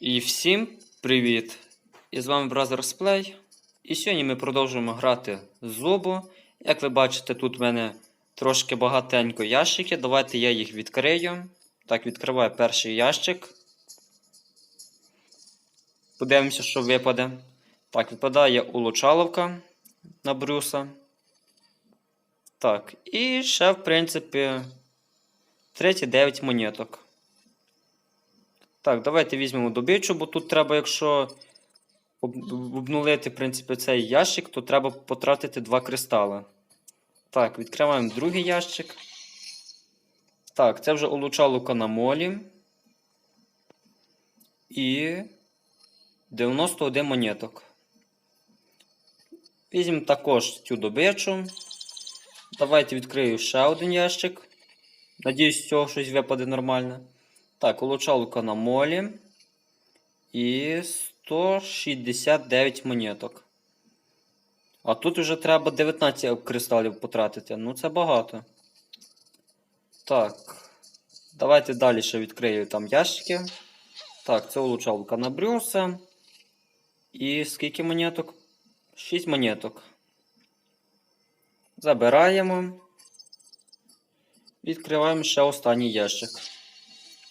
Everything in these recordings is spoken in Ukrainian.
І всім привіт! І з вами Brothers Play. І сьогодні ми продовжуємо грати з зубу. Як ви бачите, тут в мене трошки багатенько ящики. Давайте я їх відкрию. Так, відкриваю перший ящик. Подивимося, що випаде. Так, випадає улучаловка на Брюса. Так, і ще, в принципі, 39 монеток. Так, давайте візьмемо добичу, бо тут треба, якщо обнулити, в принципі, цей ящик, то треба потратити два кристали. Так, відкриваємо другий ящик. Так, це вже улучалука на молі. І 91 монеток. Візьмемо також цю добичу. Давайте відкрию ще один ящик. Надіюсь, з цього щось випаде нормально. Так, улучалка на молі. І 169 монеток. А тут вже треба 19 кристалів потратити. Ну, це багато. Так. Давайте далі ще відкрию там ящики. Так, це улучалка на Брюса. І скільки монеток? 6 монеток. Забираємо. Відкриваємо ще останній ящик.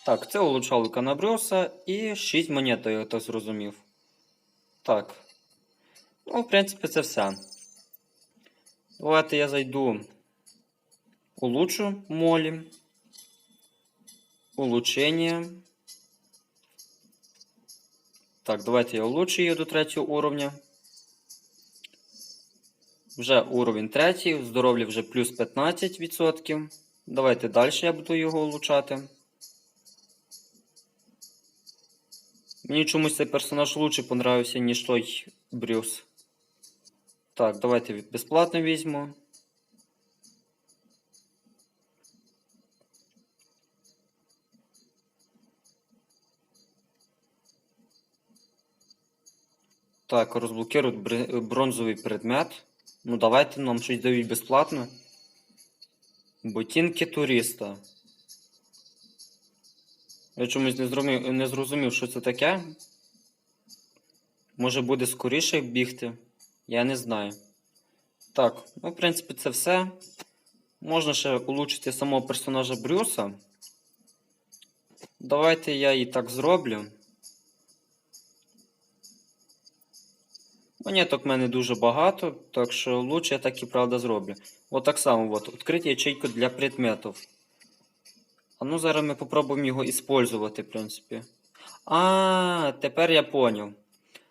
Так, це улучшалка на Брюса і 6 монет, я так зрозумів. Так. Ну, в принципі, це все. Давайте я зайду. Улучшу молі. Улучшення. Так, давайте я улучшу її до третього уровня. Вже уровень третій, здоров'я вже плюс 15%. Давайте далі я буду його улучшати. Мені чомусь цей персонаж лучше понравився, ніж той Брюс. Так, давайте безплатно візьму. Так, розблокирують бронзовий предмет. Ну, давайте нам щось дають безплатно. Ботинки туриста. Я чомусь не зрозумів, не зрозумів, що це таке. Може буде скоріше бігти. Я не знаю. Так, ну, в принципі, це все. Можна ще улучшити самого персонажа Брюса. Давайте я і так зроблю. Монеток в мене дуже багато, так що лучше я так і правда зроблю. От так само, от, відкрити ячейку для предметів. Ну зараз ми попробуємо його использувати, в принципі. А, тепер я поняв.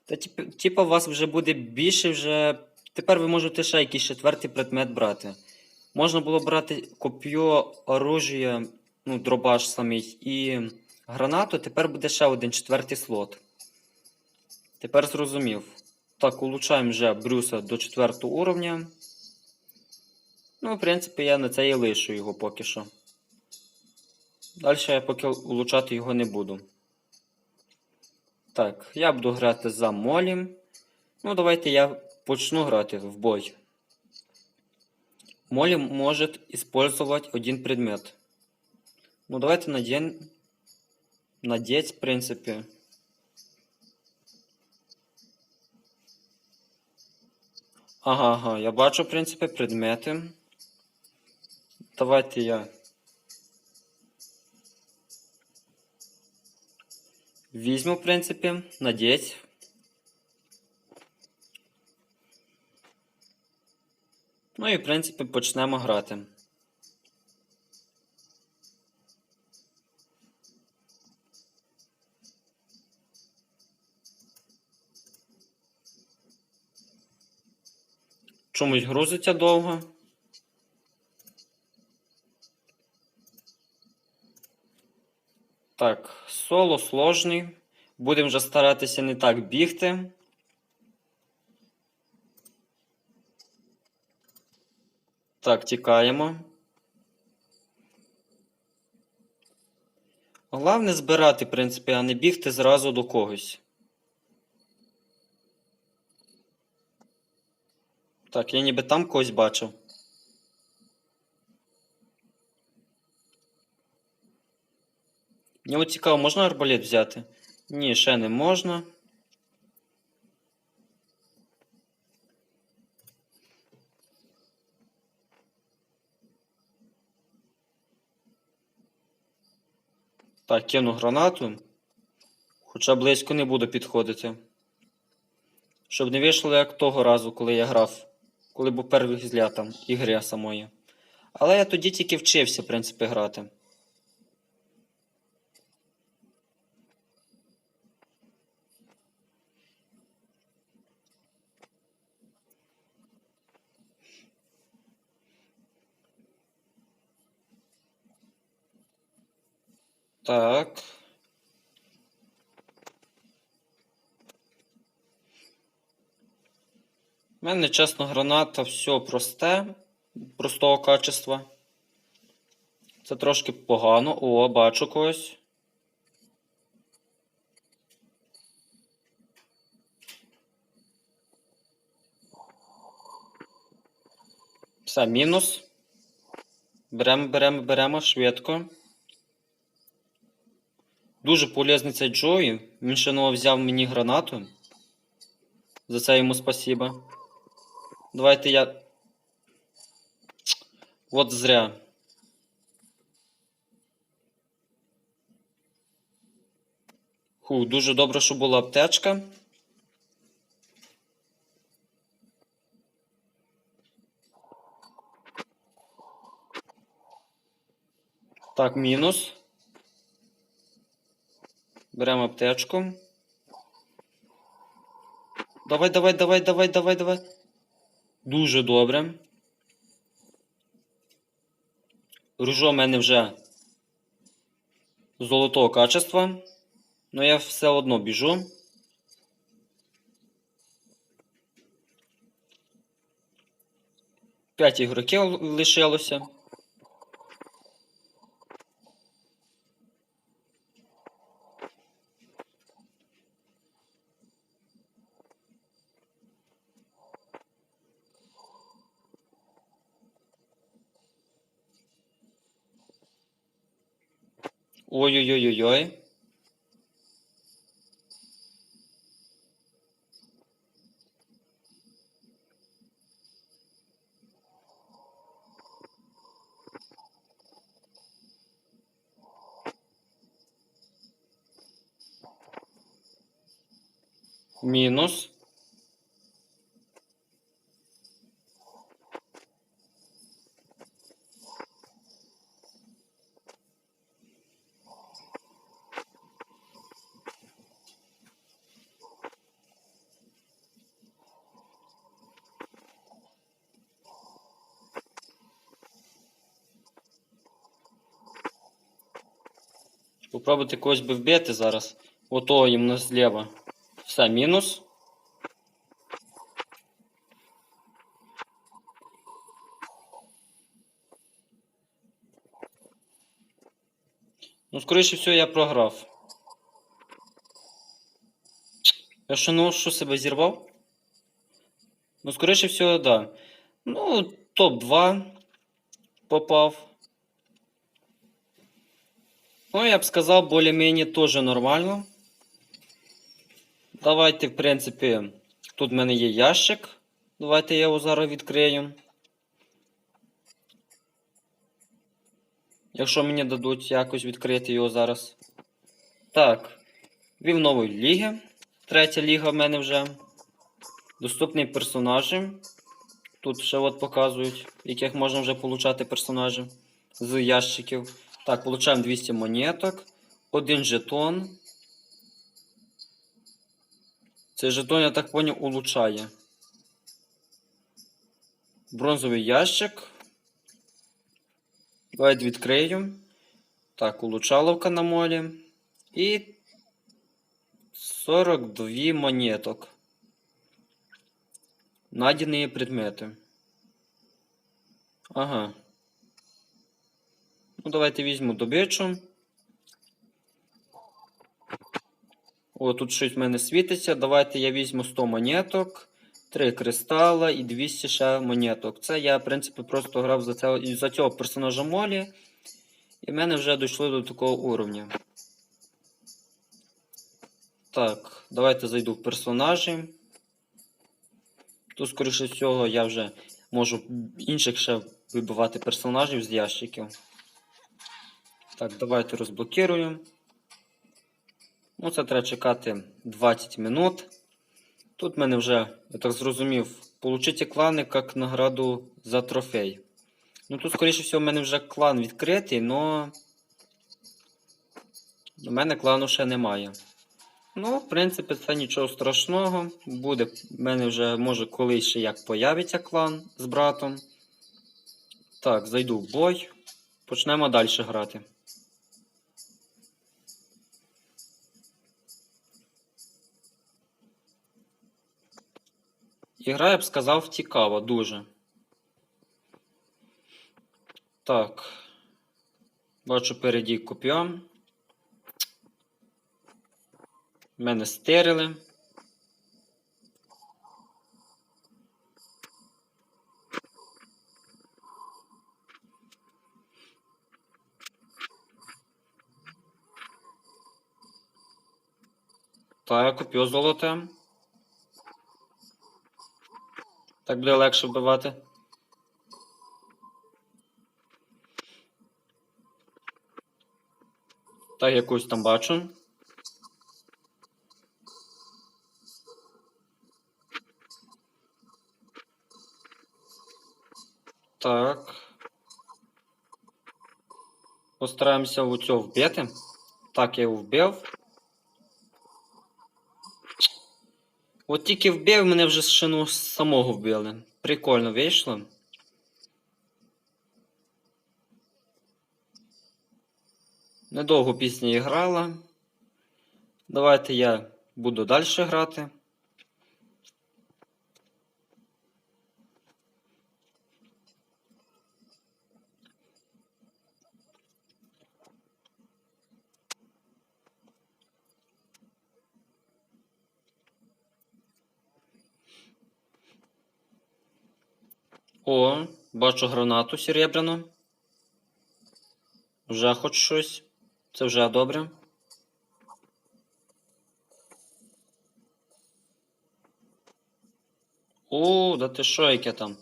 Та тип- типа у вас вже буде більше вже. Тепер ви можете ще якийсь четвертий предмет брати. Можна було брати коп'ю, оружія, ну, дробаш самий і гранату, тепер буде ще один четвертий слот. Тепер зрозумів. Так, улучшаємо вже Брюса до 4 уровня. Ну, в принципі, я на це і лишу його поки що. Далі я поки улучшати його не буду. Так, я буду грати за Молі. Ну, давайте я почну грати в бой. Молі може использовать один предмет. Ну, давайте надень... надеть, в принципі. Ага, ага, я бачу, в принципі, предмети. Давайте я. Візьму, в принципі, надеть. Ну і, в принципі, почнемо грати. Чомусь грузиться довго. Так, соло сложний. Будемо вже старатися не так бігти. Так, тікаємо. Головне збирати, в принципі, а не бігти зразу до когось. Так, я ніби там когось бачив. Мені от цікаво, можна арбалет взяти? Ні, ще не можна. Так, кину гранату. Хоча близько не буду підходити. Щоб не вийшло як того разу, коли я грав. Коли був перший взгляд там ігри самої. Але я тоді тільки вчився, в принципі, грати. Так. У мене, чесно, граната все просте, простого качества. Це трошки погано. О, бачу когось. Все, мінус. Беремо, беремо, беремо швидко. Дуже полезний цей Джої. Він ще взяв мені гранату. За це йому спасибо. Давайте я. От зря. Ху, дуже добре, що була аптечка. Так, мінус. Беремо аптечку. Давай, давай, давай, давай, давай, давай. Дуже добре. Ружо в мене вже золотого качества. Но я все одно біжу. П'ять ігроків лишилося. Ой-ой-ой-ой-ой. Мінус. Попробуйте когось би вбити зараз. Ото їм на зліва. Все, мінус. Ну, скоріше всього, я програв. Я що ну що себе зірвав? Ну, скоріше всього, да. Ну, топ-2 попав. Ну, я б сказав, більш-менш теж нормально. Давайте, в принципі, тут в мене є ящик. Давайте я його зараз відкрию. Якщо мені дадуть якось відкрити його зараз. Так. Вів нової ліги. Третя ліга в мене вже. Доступні персонажі. Тут ще от показують, яких можна вже получати персонажів з ящиків. Так, получаємо 200 монеток, один жетон. Цей жетон, я так поняв, улучшає. Бронзовий ящик. Давайте відкрию. Так, улучшаловка на молі. І 42 монеток. Найденные предмети. Ага. Ну, давайте візьму добичу. О, тут щось в мене світиться. Давайте я візьму 100 монеток, 3 кристала і 200 ще монеток. Це я, в принципі, просто грав за цього, за цього персонажа Молі. І в мене вже дійшло до такого уровня. Так, давайте зайду в персонажі. Тут, скоріше всього, я вже можу інших ще вибивати персонажів з ящиків. Так, давайте розблокируємо. Ну, це треба чекати 20 минут. Тут в мене вже, я так зрозумів, получите клани як награду за трофей. Ну тут, скоріше всього, в мене вже клан відкритий, но у мене клану ще немає. Ну, в принципі, це нічого страшного. Буде. В мене вже може колись ще як появиться клан з братом. Так, зайду в бой. Почнемо далі грати. Ігра, я б сказав, цікава дуже. Так. Бачу переді коп'я. Мене стерили. Так, коп'ю золоте. Так буде легше вбивати. Так, якусь там бачу. Так. Постараємося у цього вбити. Так, я його вбив. От тільки вбив, мене вже шину самого вбили. Прикольно вийшло. Недовго пісня грала. Давайте я буду далі грати. О, бачу гранату серебряну. Вже хоч щось. Це вже добре. О, да ти що, яке там?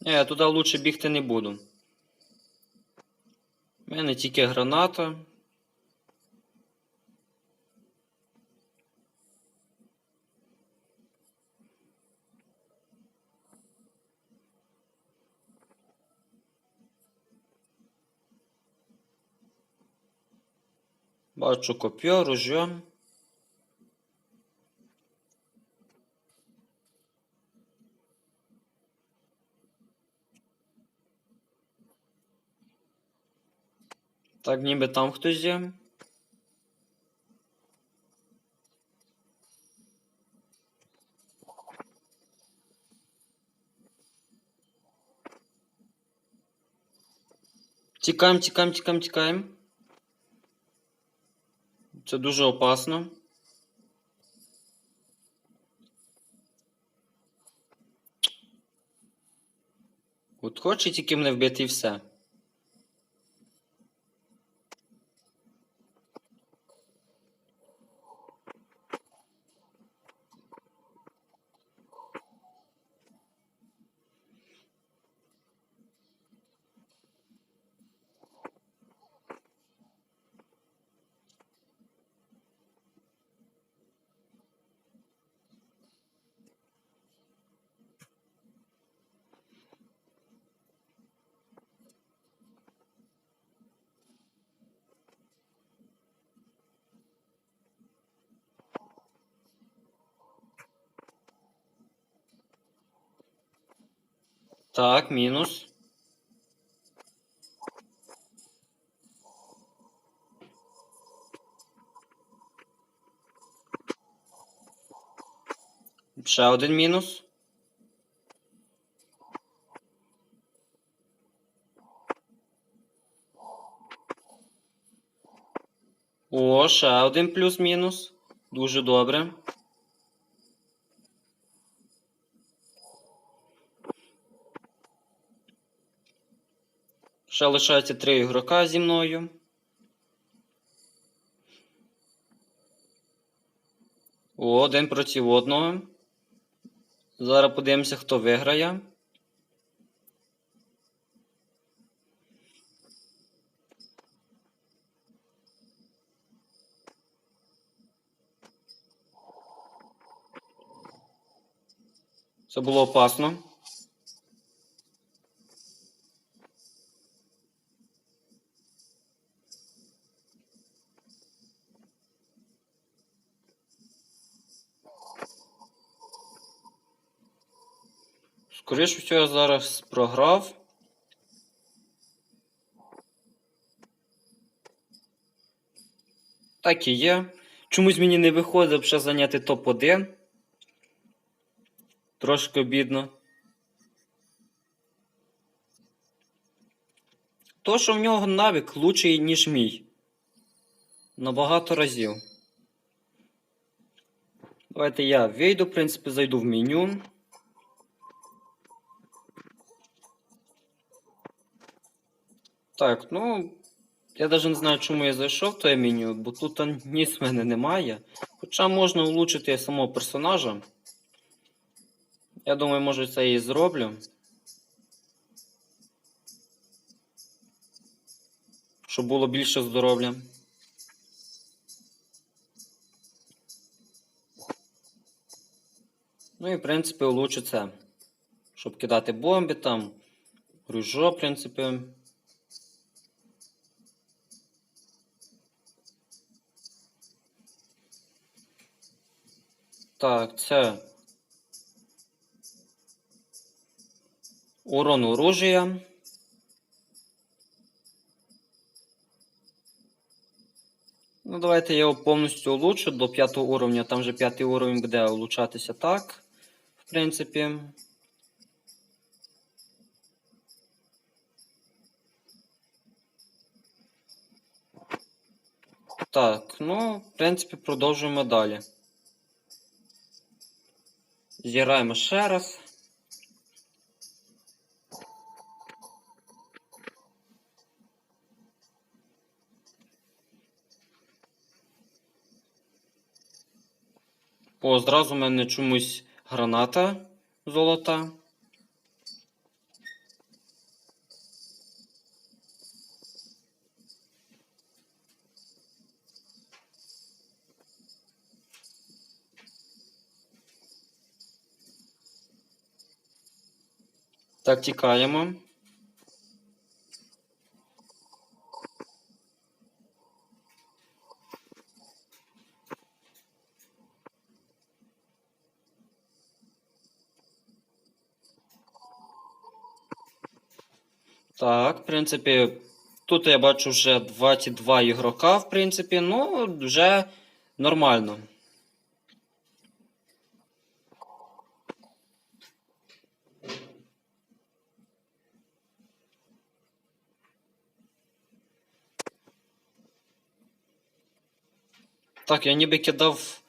Ні, я туди лучше бігти не буду. У мене тільки граната. Бачу коп'я, ружьо. Так, ніби там хтось є. Тікаємо, тікаємо, тікаємо, тікаємо. Це дуже опасно. От хоче тільки мене вбити і все. Так, мінус. Ще один мінус. О, ще один плюс-мінус. Дуже добре. Ще лишається три ігрока зі мною. Один проти одного. Зараз подивимося, хто виграє. Це було опасно. Скоріше всього, я зараз програв. Так і є. Чомусь мені не виходить ще зайняти топ-1. Трошки обідно. То, що в нього навик лучший, ніж мій. Набагато разів. Давайте я вийду, в принципі, зайду в меню. Так, ну. Я навіть не знаю, чому я зайшов в те меню, бо тут ніс в мене немає. Хоча можна улучшити самого персонажа. Я думаю, може це і зроблю. Щоб було більше здоров'я. Ну і в принципі улучшу це. Щоб кидати бомби там. Ружо, в принципі. Так, це. Урон оружия. Ну, давайте я його повністю улучшу до п'ятого уровня. Там же п'ятий уровень буде улучшатися так. В принципі. Так, ну, в принципі, продовжуємо далі. Зіграємо ще раз. О, зразу в мене чомусь граната золота. Так, тікаємо. Так, в принципі, тут я бачу вже 22 ігрока, в принципі, ну, вже нормально. Так, я ніби кидав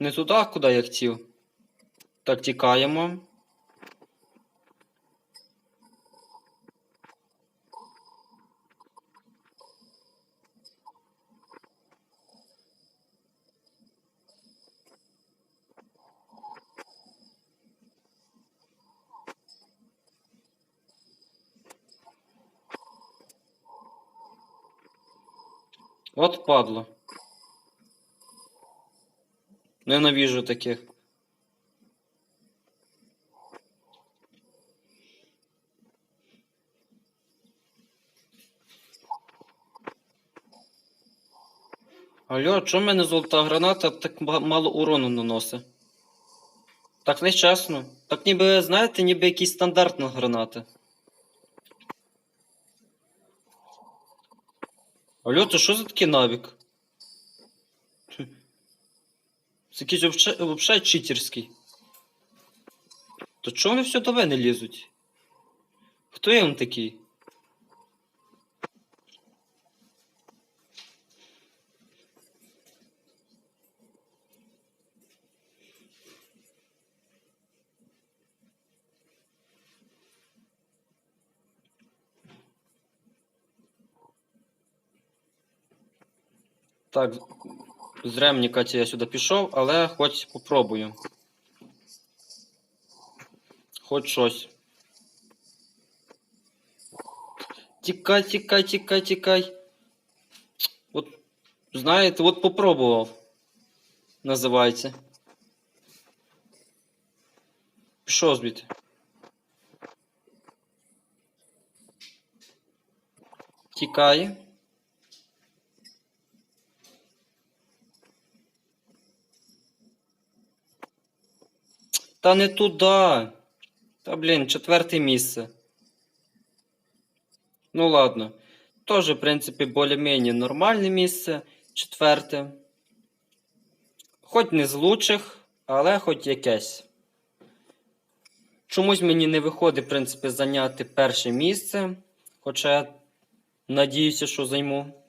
не туди, куди я хотів. Так, тікаємо. От падло. Ненавижу таких. Алло, чому в мене золота граната так мало урону наносить? Так нечесно. Так ніби, знаєте, ніби якісь стандартна граната. Алло, то що за такий навік? Якийсь вообще читерський. То чого вони все до мене лізуть? Хто я вам такий? Так. Зря мені Катя я сюди пішов, але хоч попробую. Хоч щось. Тікай, тікай, тікай, тікай. От, знаєте, от попробував. Називається. Пішов звідти. Тікає. Та не туди. Та блін, четверте місце. Ну ладно. Тоже, в принципі, більш-менш нормальне місце. Четверте. Хоч не з лучших, але хоч якесь. Чомусь мені не виходить, в принципі, зайняти перше місце. Хоча я надіюся, що займу.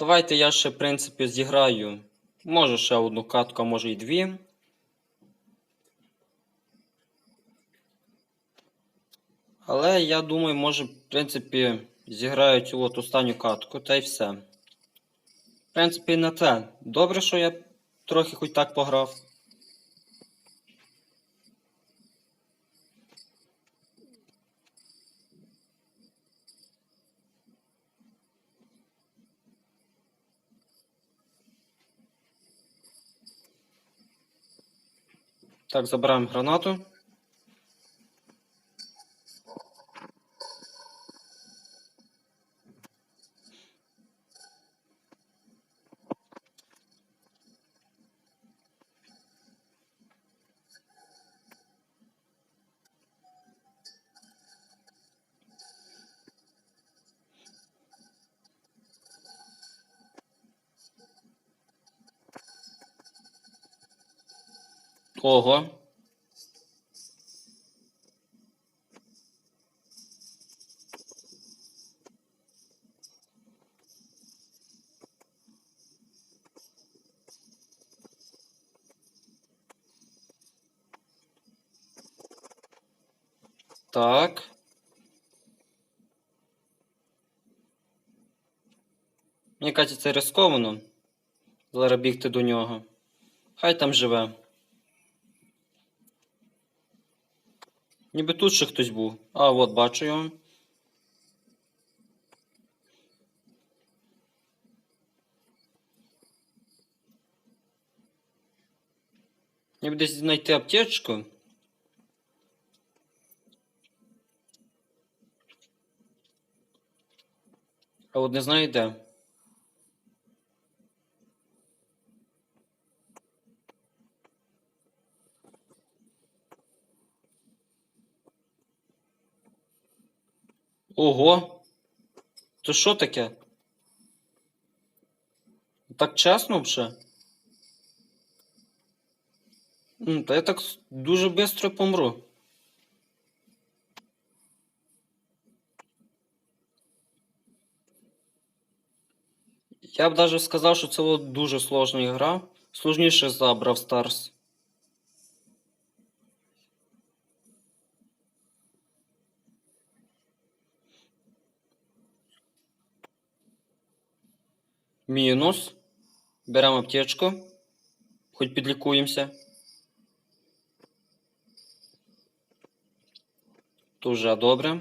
Давайте я ще, в принципі, зіграю. Може ще одну катку, а може і дві. Але я думаю, може, в принципі, зіграю цю от останню катку, та й все. В принципі, на те. Добре, що я трохи хоч так пограв. Так, забираємо гранату. Ого. Так. Мені кажеться, це рисковано. Зараз бігти до нього. Хай там живе. Ніби тут ще хтось був. А, от бачу його. Ніби десь знайти аптечку. А от не знаю де. Ого! Це що таке? Так чесно вже? Та я так дуже швидко помру. Я б даже сказав, що це дуже сложна гра. Сложніше за Brawl Stars. Мінус. Беремо аптечку. Хоч підлікуємося. Дуже добре.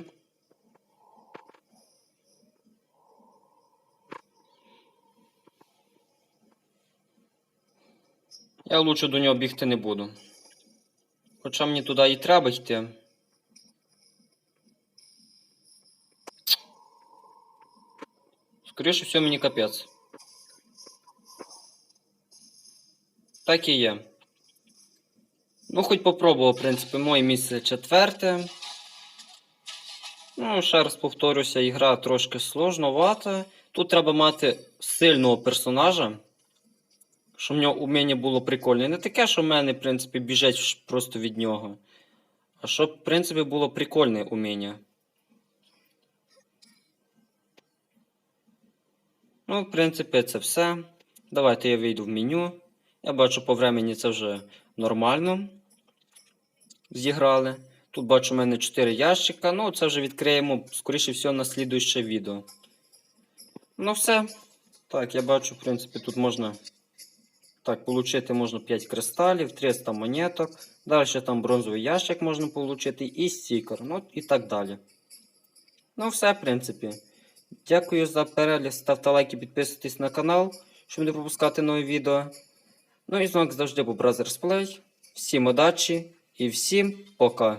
Я лучше до нього бігти не буду. Хоча мені туди і треба йти. Скоріше всього мені капець. Так і є. Ну, хоч попробував, в принципі, моє місце четверте. Ну, ще раз повторюся, ігра трошки сложновата. Тут треба мати сильного персонажа, щоб в нього уміння було прикольне. Не таке, що в мене, в принципі, біжать просто від нього. А щоб, в принципі, було прикольне уміння. Ну, в принципі, це все. Давайте я вийду в меню. Я бачу, по времені це вже нормально. Зіграли. Тут бачу, у мене 4 ящика. Ну, це вже відкриємо, скоріше всього, на слідуюче відео. Ну, все. Так, я бачу, в принципі, тут можна. Так, получити можна 5 кристалів, 300 монеток. Далі там бронзовий ящик можна отримати і стікер. Ну і так далі. Ну, все, в принципі. Дякую за перегляд. Ставте лайки, підписуйтесь на канал, щоб не пропускати нові відео. Ну і знак завжди був Brothers Play. Всім удачі і всім пока.